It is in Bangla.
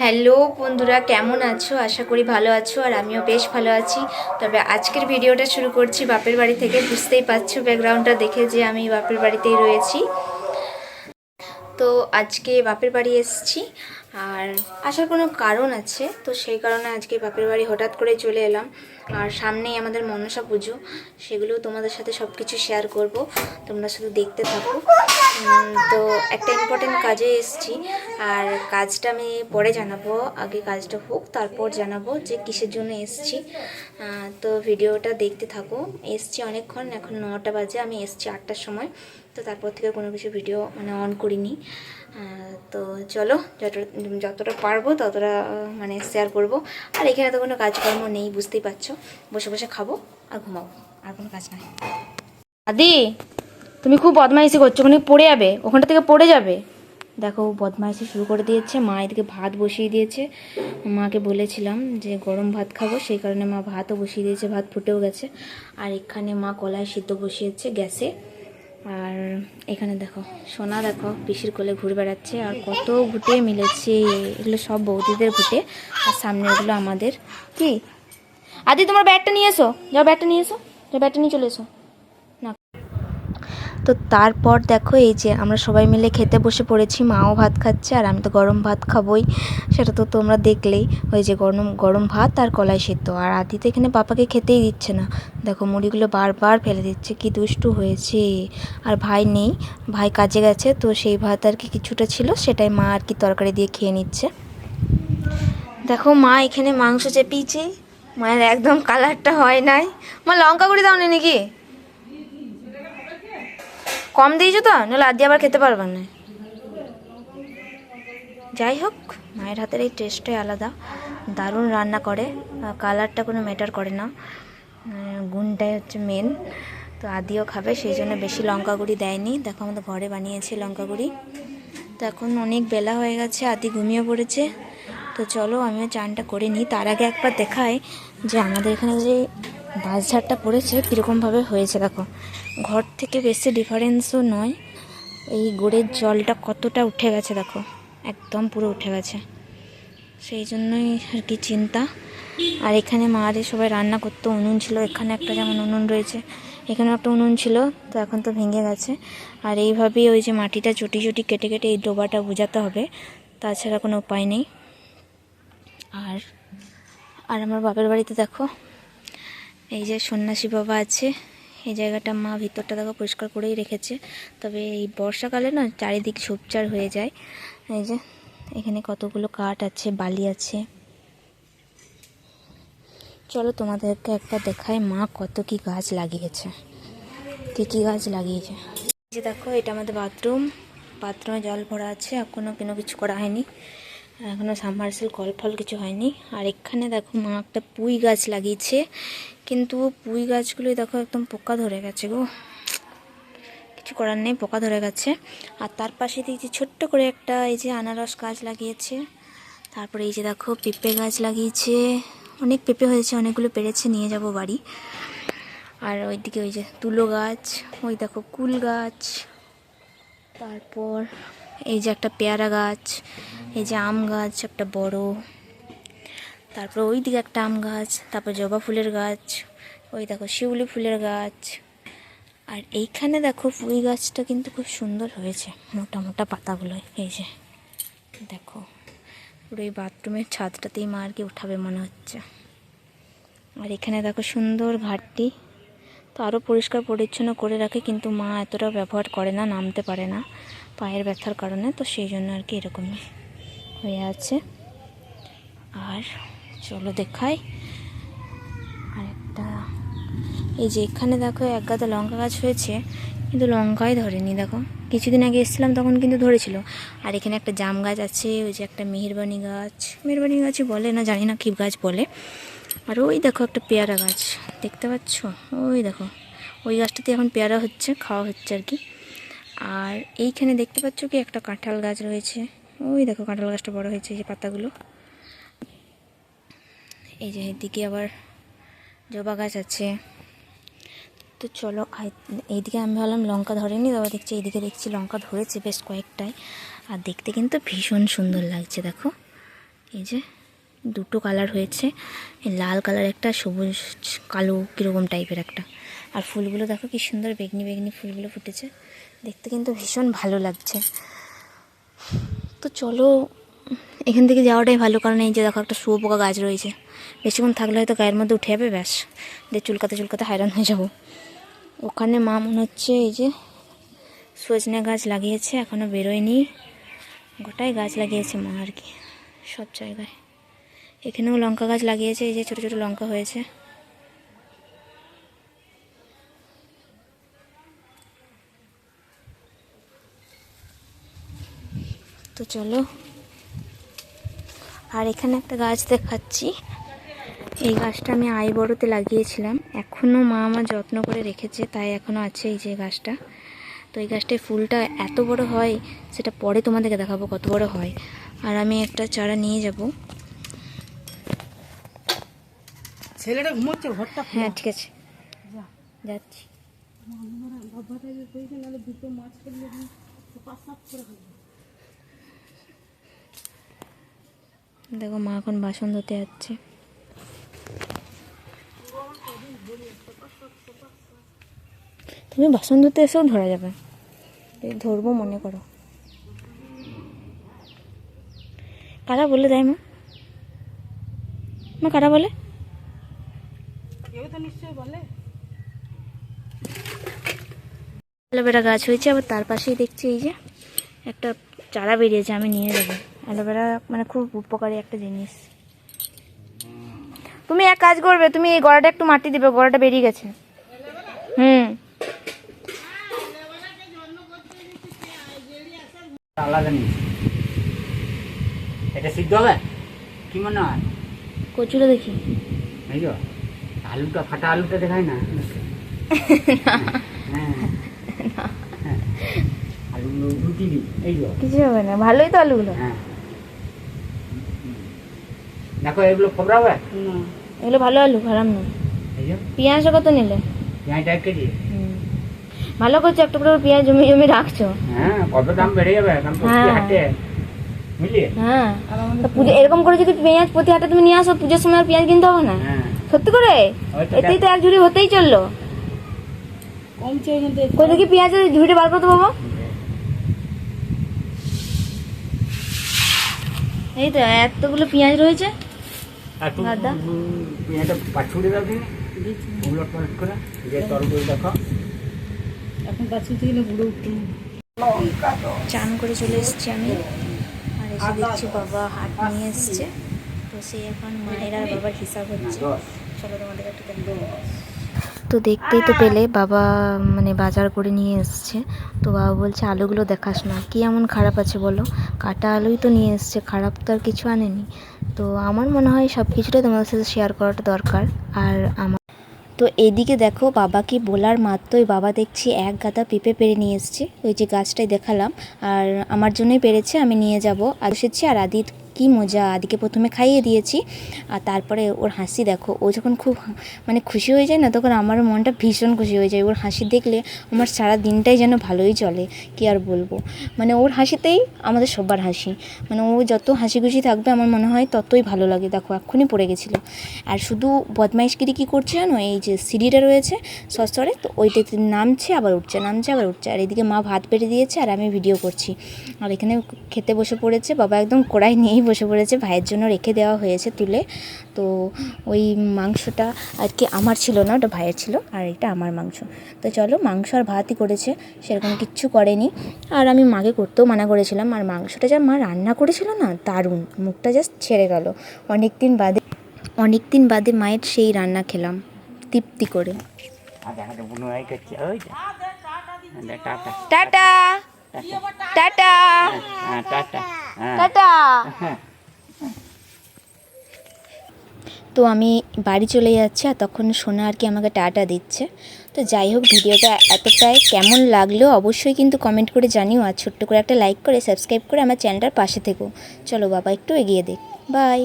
হ্যালো বন্ধুরা, কেমন আছো? আশা করি ভালো আছো আর আমিও বেশ ভালো আছি। তবে আজকের ভিডিওটা শুরু করছি বাপের বাড়ি থেকে। বুঝতেই পারছ ব্যাকগ্রাউন্ডটা দেখে যে আমি বাপের বাড়িতেই রয়েছি। তো আজকে বাপের বাড়ি এসেছি। আর আসার কোনো কারণ আছে? তো সেই কারণে আজকে বাপের বাড়ি হঠাৎ করে চলে এলাম। আর সামনেই আমাদের মনসা পুজো সেগুলো তোমাদের সাথে সব কিছু শেয়ার করব। তোমরা শুধু দেখতে থাকো। তো একটা ইম্পর্টেন্ট কাজে এসেছি। আর কাজটা আমি পরে জানাব, আগে কাজটা হোক, তারপর জানাব যে কিসের জন্য এসছি। তো ভিডিওটা দেখতে থাকো। এসছি অনেকক্ষণ, এখন নটা বাজে, আমি এসছি আটটার সময়। তো তারপর থেকে কোনো কিছু ভিডিও মানে অন করিনি। তো চলো যতটা যতটা পারব ততটা মানে শেয়ার করব। আর এখানে তো কোনো কাজকর্ম নেই, বুঝতেই পারছ। বসে বসে খাব আর ঘুমাবো, আর কোনো কাজ নাই। আদি, তুমি খুব বদমাইশি করছ, ওখানে পড়ে যাবে, ওখানটা থেকে পড়ে যাবে। দেখো বদমাইশি শুরু করে দিয়েছে, মা এদিকে ভাত বসিয়ে দিয়েছে। মাকে বলেছিলাম যে গরম ভাত খাব, সেই কারণে মা ভাতও বসিয়ে দিয়েছে, ভাত ফুটেও গেছে। আর এখানে মা কলায় সিদ্ধ বসিয়েছে গ্যাসে। আর এখানে দেখো, সোনা দেখো, পিসির কোলে ঘুরে বেড়াচ্ছে আর কত ঘুটে মিলেছে। এগুলো সব বৌদিদের ঘুটে আর সামনে এগুলো আমাদের। কি? আদি, তোমার ব্যাগটা নিয়ে এসো। যাও, ব্যাগটা নিয়ে এসো। যাও, ব্যাগটা নিয়ে চলে এসো। তো তারপর দেখো এই যে আমরা সবাই মিলে খেতে বসে পড়েছি, মাও ভাত খাচ্ছে আর আমি তো গরম ভাত খাবোই। সেটা তো তোমরা দেখলেই, ওই যে গরম গরম ভাত আর কলাই সেদ্ধ। আর আদি তো এখানে পাপাকে খেতেই দিচ্ছে না। দেখো মুড়িগুলো বারবার ফেলে দিচ্ছে, কি দুষ্টু হয়েছে। আর ভাই নেই, ভাই কাজে গেছে, তো সেই ভাত আর কি কিছুটা ছিল, সেটাই মা আর কি তরকারি দিয়ে খেয়ে নিচ্ছে। দেখো মা এখানে মাংস চেপিয়েছে, মায়ের একদম কালারটা হয় নাই। মা লঙ্কা গুঁড়ি দাও নি নাকি? কম দিয়েছ তো? নাহলে আদি আবার খেতে পারবে না। যাই হোক, মায়ের হাতের এই টেস্টটাই আলাদা। দারুণ রান্না করে। কালারটা কোনো ম্যাটার করে না। গুণটাই হচ্ছে মেন তো আদিও খাবে, সেই জন্য বেশি লঙ্কা গুঁড়ি দেয়নি। দেখো আমাদের ঘরে বানিয়েছে লঙ্কা গুঁড়ি। তো এখন অনেক বেলা হয়ে গেছে, আদি ঘুমিয়ে পড়েছে। তো চলো আমিও চানটা করে নিই। তার আগে একবার দেখাই যে আমাদের এখানে যে বাঁশঝাড়টা পড়েছে কীরকমভাবে হয়েছে দেখো। ঘর থেকে বেশি ডিফারেন্সও নয়, এই গোড়ের জলটা কতটা উঠে গেছে দেখো, একদম পুরো উঠে গেছে। সেই জন্যই আর কি চিন্তা। আর এখানে মারে সবাই রান্না করতো, উনুন ছিল, এখানে একটা যেমন উনুন রয়েছে, এখানেও একটা উনুন ছিল, তো এখন তো ভেঙে গেছে। আর এইভাবেই ওই যে মাটিটা চটি চুটি কেটে কেটে এই ডোবাটা বোঝাতে হবে, তাছাড়া কোনো উপায় নেই। আর আর আমার বাপের বাড়িতে দেখো এই যে সন্ন্যাসী বাবা আছে, এই জায়গাটা মা ভিতরটা দেখো পরিষ্কার করেই রেখেছে। তবে এই বর্ষাকালে না চারিদিক ঝোপঝাড় হয়ে যায়। এই যে এখানে কতগুলো কাঠ আছে, বালি আছে। চলো তোমাদেরকে একটা দেখায় মা কত কি গাছ লাগিয়েছে। কি কি গাছ লাগিয়েছে। যে দেখো, এটা আমাদের বাথরুম। বাথরুমে জল ভরা আছে এখনও কোনো কিছু করা হয়নি। এখনও সাবমার্সেল কল ফল কিছু হয়নি। আর এখানে দেখো মা একটা পুঁই গাছ লাগিয়েছে। কিন্তু পুঁই গাছগুলোই দেখো একদম পোকা ধরে গেছে গো। কিছু করার নেই, পোকা ধরে গেছে। আর তার পাশে দেখছি ছোট্ট করে একটা এই যে আনারস গাছ লাগিয়েছে। তারপরে এই যে দেখো পেঁপে গাছ লাগিয়েছে। অনেক পেঁপে হয়েছে, অনেকগুলো পেরেছে, নিয়ে যাব বাড়ি। আর ওইদিকে ওই যে তুলো গাছ, ওই দেখো কুল গাছ। তারপর এই যে একটা পেয়ারা গাছ এই যে আম গাছ, একটা বড়। তারপর ওই দিকে একটা আম গাছ, তারপর জবা ফুলের গাছ, ওই দেখো শিউলি ফুলের গাছ। আর এইখানে দেখো ফুল গাছটা কিন্তু খুব সুন্দর হয়েছে, মোটা মোটা পাতাগুলো, এই যে। দেখো, পুরো এই বাথরুমের ছাদটাতেই মা আর কি উঠাবে মনে হচ্ছে। আর এখানে দেখো সুন্দর ঘাটটি তো আরও পরিষ্কার পরিচ্ছন্ন করে রাখে, কিন্তু মা এতটা ব্যবহার করে না, নামতে পারে না, পায়ের ব্যথার কারণে, তো সেই জন্য আর কি এরকমই। হয়ে আছে। আর চলো দেখাই। আর একটা এই যে এখানে দেখো এক গাদা লঙ্কা গাছ হয়েছে, কিন্তু লঙ্কাই ধরেনি, দেখো। কিছুদিন আগে এসেছিলাম, তখন কিন্তু ধরেছিল। আর এখানে একটা জাম গাছ আছে, ওই যে একটা মেহেরবানি গাছ। মেহেরবানি গাছই বলে না, জানি না কী গাছ বলে। আর ওই দেখো একটা পেয়ারা গাছ, দেখতে পাচ্ছ? ওই দেখো। ওই গাছটাতে এখন পেয়ারা হচ্ছে, খাওয়া হচ্ছে আর কি। আর এইখানে দেখতে পাচ্ছ কি একটা কাঁঠাল গাছ রয়েছে। ওই দেখো কাঁঠাল গাছটা বড় হয়েছে, এই যে পাতাগুলো। এই যে এদিকে আবার জবা গাছ আছে। তো চলো এইদিকে আমি ভাবলাম লঙ্কা ধরেনি তবে দেখছি এইদিকে দেখছি লঙ্কা ধরেছে বেশ কয়েকটাই আর দেখতে কিন্তু ভীষণ সুন্দর লাগছে, দেখো। এই যে দুটো কালার হয়েছে লাল কালার একটা, সবুজ, কালো, কীরকম টাইপের একটা। আর ফুলগুলো দেখো কি সুন্দর বেগনি বেগনি ফুলগুলো ফুটেছে, দেখতে কিন্তু ভীষণ ভালো লাগছে। তো চলো, এখান থেকে যাওয়াটাই ভালো, কারণ এই যে দেখো একটা শুয়োপোকা গাছ রয়েছে। বেশিক্ষণ থাকলে হয়তো গায়ের মধ্যে উঠে যাবে, ব্যাস। দিয়ে চুলকাতে চুলকাতে হায়রান হয়ে যাব। ওখানে মা মনে হচ্ছে এই যে সজনে গাছ লাগিয়েছে এখনও বেরোয়নি। গোটাই গাছ লাগিয়েছে মা আর কি, সব জায়গায়। এখানেও লঙ্কা গাছ লাগিয়েছে, এই যে ছোটো ছোটো লঙ্কা হয়েছে। তো চলো আর এখানে একটা গাছ দেখাচ্ছি এই গাছটা আমি আই বড়তে লাগিয়েছিলাম এখনও মা আমার যত্ন করে রেখেছে তাই এখনও আছে এই যে গাছটা তো এই গাছটায় ফুলটা এত বড় হয় সেটা পরে তোমাদেরকে দেখাবো কত বড় হয় আর আমি একটা চারা নিয়ে যাব ছেলেটা ঘুমোচ্ছে ঘরটা হ্যাঁ ঠিক আছে যাচ্ছি দেখো মা এখন বাসন ধুতে যাচ্ছে। তুমি বাসন ধুতে এসেও ধরা যাবে। ধরবো মনে করো। কারা বলে দেয় মা? মা কারা বলে? অ্যালোভেরা গাছ হয়েছে, আবার তার পাশেই দেখছি এই যে একটা চারা বেরিয়েছে, আমি নিয়ে যাব। অ্যালোভেরা মানে খুব উপকারী একটা জিনিস। তুমি এক কাজ করবে তুমি এই গড়াটা একটু মাটি দিবে গড়াটা বেরিয়ে গেছে। হুম। আলাদা এটা সিদ্ধ হবে? কি মনে হয়? কচুটা দেখি। এই তো আলুটা ফাটা আলুটা দেখায় না? হ্যাঁ। হ্যাঁ। আলু রুটি দিই। এই তো কিছু হবে না ভালোই তো আলুগুলো। হ্যাঁ। দেখো এগুলো খবরা হবে না এগুলো ভালো আলু খারাপ না এই যে। পেঁয়াজটা কত নিলে? পেঁয়াজটা এক কেজি। ভালো করছ একটা করে পেঁয়াজ জমি জমি রাখছো। হ্যাঁ কত দাম বেড়ে যাবে? প্রতি হ্যাঁ। হাটে। বুঝলি? হ্যাঁ। তা পুজো এরকম করে যদি পেঁয়াজ প্রতি হাটে তুমি নিয়ে আসো পুজোর সময় আর পেঁয়াজ কিনতে হবে না। হ্যাঁ। সত্যি করে? এতেই তো এক ঝুড়ি হতেই চলল। কমছে দেখি পেঁয়াজের ঝুড়ি বার করতে বাবা এই তো এতগুলো পেঁয়াজ রয়েছে। আর তুমি দাদা? পেঁয়াজটা পাছুড়ে দাও তুমি। ওগুলো টমেট করে যে তরকারি দেখো। এখন গাছ থেকে গেলে বুড়ো উঠতে চান করে চলে এসেছি আমি। আর এসে দেখছি বাবা হাত নিয়ে এসছে। তো সে এখন মায়ের আর বাবার হিসাব হচ্ছে। চলো তোমাদের একটু দেখাবো। তো দেখতেই তো পেলে, বাবা মানে বাজার করে নিয়ে এসছে। তো বাবা বলছে, আলুগুলো দেখাস না, কি এমন খারাপ আছে বলো? কাটা আলুই তো নিয়ে এসছে, খারাপ তো আর কিছু আনেনি। তো আমার মনে হয় সব কিছুটাই তোমাদের সাথে শেয়ার করাটা দরকার, আর আমার তো এদিকে দেখো, বাবাকে বলার মাত্রই বাবা দেখছি এক গাদা পেঁপে পেরে নিয়ে এসছে। ওই যে গাছটাই দেখালাম, আর আমার জন্যই পেরেছে আমি নিয়ে যাব। আর এসেছি আর আদি কি মজা, আদিকে প্রথমে খাইয়ে দিয়েছি। আর তারপরে ওর হাসি দেখো, ও যখন খুব মানে খুশি হয়ে যায় না, তখন আমার মনটা ভীষণ খুশি হয়ে যায়। ওর হাসি দেখলে আমার সারা দিনটাই যেন ভালোই চলে, কি আর বলব। মানে ওর হাসিতেই আমাদের সবার হাসি। মানে ও যত হাসি খুশি থাকবে, আমার মনে হয় ততই ভালো লাগে। দেখো, এক্ষুনি পড়ে গেছিল। আর শুধু বদমাইশগিরি কী করছে জানো? এই যে সিঁড়িটা রয়েছে সস্তরে তো ওইটাতে নামছে, আবার উঠছে, নামছে, আবার উঠছে। আর এদিকে মা ভাত বেড়ে দিয়েছে, আর আমি ভিডিও করছি। আর এখানে খেতে বসে পড়েছে, বাবা একদম কড়াই নিয়েই বসে পড়েছে ভাইয়ের জন্য রেখে দেওয়া হয়েছে তুলে। তো ওই মাংসটা আর কি আমার ছিল না ওটা ভাইয়ের ছিল আর এটা আমার মাংস। তো চলো মাংস আর ভাতই করেছে সেরকম কিচ্ছু করেনি। আর আমি মাকে করতেও মানা করেছিলাম আর মাংসটা যা মা রান্না করেছিল না দারুণ। মুখটা জাস্ট ছেড়ে গেল। অনেক দিন বাদে অনেক দিন বাদে মায়ের সেই রান্না খেলাম তৃপ্তি করে। টাটা। টাটা। টাটা। হ্যাঁ টাটা। হ্যাঁ। হ্যাঁ তো আমি বাড়ি চলে যাচ্ছি আর তখন সোনা আর কি আমাকে টাটা দিচ্ছে। তো যাই হোক ভিডিওটা এতটাই কেমন লাগল অবশ্যই কিন্তু কমেন্ট করে জানিও আর ছোট্ট করে একটা লাইক করে সাবস্ক্রাইব করে আমার চ্যানেলটার পাশে থেকো। চলো বাবা একটু এগিয়ে দেখ। বাই